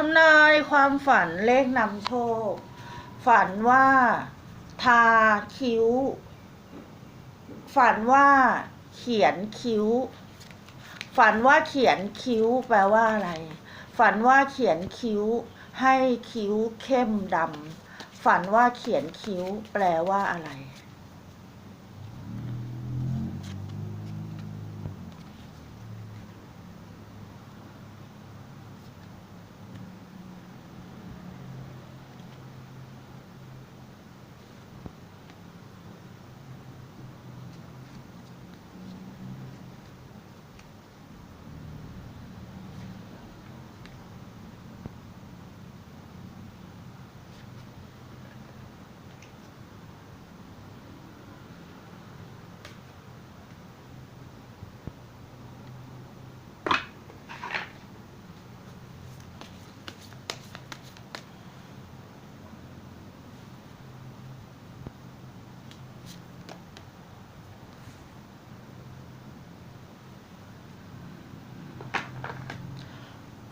ทำนายความฝันเลขนำโชค ฝันว่า ทาคิ้ว ฝันว่า เขียนคิ้ว ฝันว่าเขียนคิ้วแปลว่าอะไร ฝันว่าเขียนคิ้ว ให้คิ้วเข้มดำฝันว่าเขียนคิ้ว แปลว่าอะไร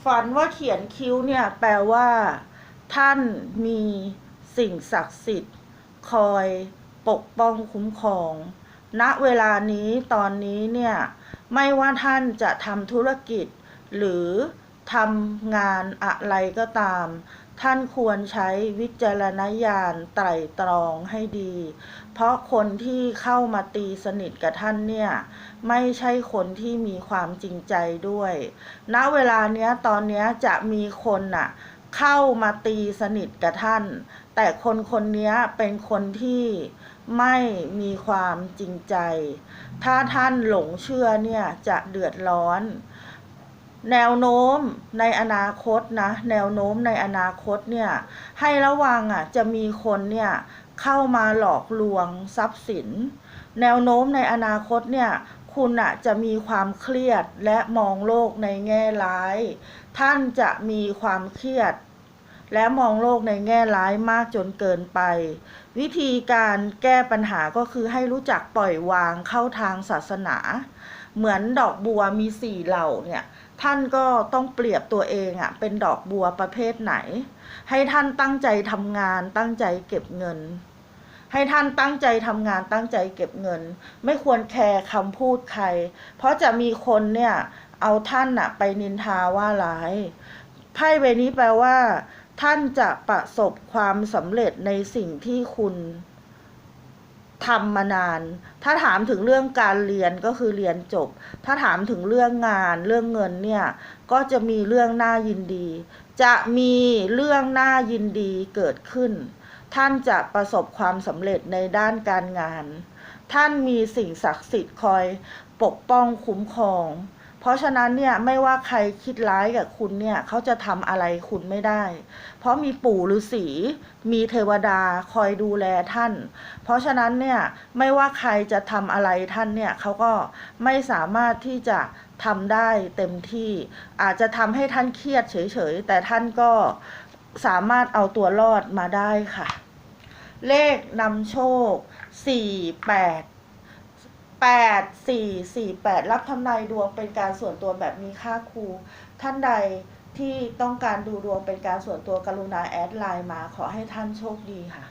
ฝันว่าเขียนคิ้วเนี่ยแปลว่า ท่านมีสิ่งศักดิ์สิทธิ์ คอยปกป้องคุ้มครอง ณเวลานี้ตอนนี้เนี่ย ไม่ว่าท่านจะทำธุรกิจ หรือทำงานอะไรก็ตาม ท่านควรใช้วิจารณญาณไตร่ตรองให้ดี เพราะคนที่เข้ามาตีสนิทกับท่านเนี่ย ไม่ใช่คนที่มีความจริงใจด้วย ณ เวลาเนี้ยตอนเนี้ยจะมีคนน่ะเข้ามาตีสนิทกับท่าน แต่คนคนนี้เป็นคนที่ไม่มีความจริงใจ ถ้าท่านหลงเชื่อเนี่ยจะเดือดร้อน แนวโน้มในอนาคตนะ แนวโน้มในอนาคตเนี่ย ให้ระวังอะจะมีคนเนี่ยเข้ามาหลอกลวงทรัพย์สิน แนวโน้มในอนาคตเนี่ย คุณอะจะมีความเครียดและมองโลกในแง่ร้าย ท่านจะมีความเครียด และมองโลกในแง่ร้ายมากจนเกินไป วิธีการแก้ปัญหาก็คือให้รู้จักปล่อยวางเข้าทางศาสนา เหมือนดอกบัวมีสี่เหล่าเนี่ย ท่านก็ต้องเปรียบตัวเองอะเป็นดอกบัวประเภทไหน ให้ท่านตั้งใจทำงานตั้งใจเก็บเงิน ให้ท่านตั้งใจทำงานตั้งใจเก็บเงิน ไม่ควรแคร์คำพูดใคร เพราะจะมีคนเนี่ยเอาท่านอะไปนินทาว่าร้ายไพ่ใบนี้แปลว่า ท่านจะประสบความสำเร็จในสิ่งที่คุณทำมานาน ถ้าถามถึงเรื่องการเรียนก็คือเรียนจบ ถ้าถามถึงเรื่องงานเรื่องเงินเนี่ย ก็จะมีเรื่องน่ายินดี จะมีเรื่องน่ายินดีเกิดขึ้น ท่านจะประสบความสำเร็จในด้านการงาน ท่านมีสิ่งศักดิ์สิทธิ์คอยปกป้องคุ้มครอง เพราะฉะนั้นเนี่ยไม่ว่าใครคิดร้ายกับคุณเนี่ยเขาจะทำอะไรคุณไม่ได้ เพราะมีปู่ฤาษีมีเทวดาคอยดูแลท่าน เพราะฉะนั้นเนี่ยไม่ว่าใครจะทำอะไรท่านเนี่ยเขาก็ไม่สามารถที่จะทำได้เต็มที่ อาจจะทำให้ท่านเครียดเฉยๆ แต่ท่านก็สามารถเอาตัวรอดมาได้ค่ะ เลขนำโชคสี่แปดแปดสี่สี่แปดรับทำนายดวงเป็นการส่วนตัวแบบมีค่าครู ท่านใดที่ต้องการดูดวงเป็นการส่วนตัวกรุณาแอดไลน์มาขอให้ท่านโชคดีค่ะ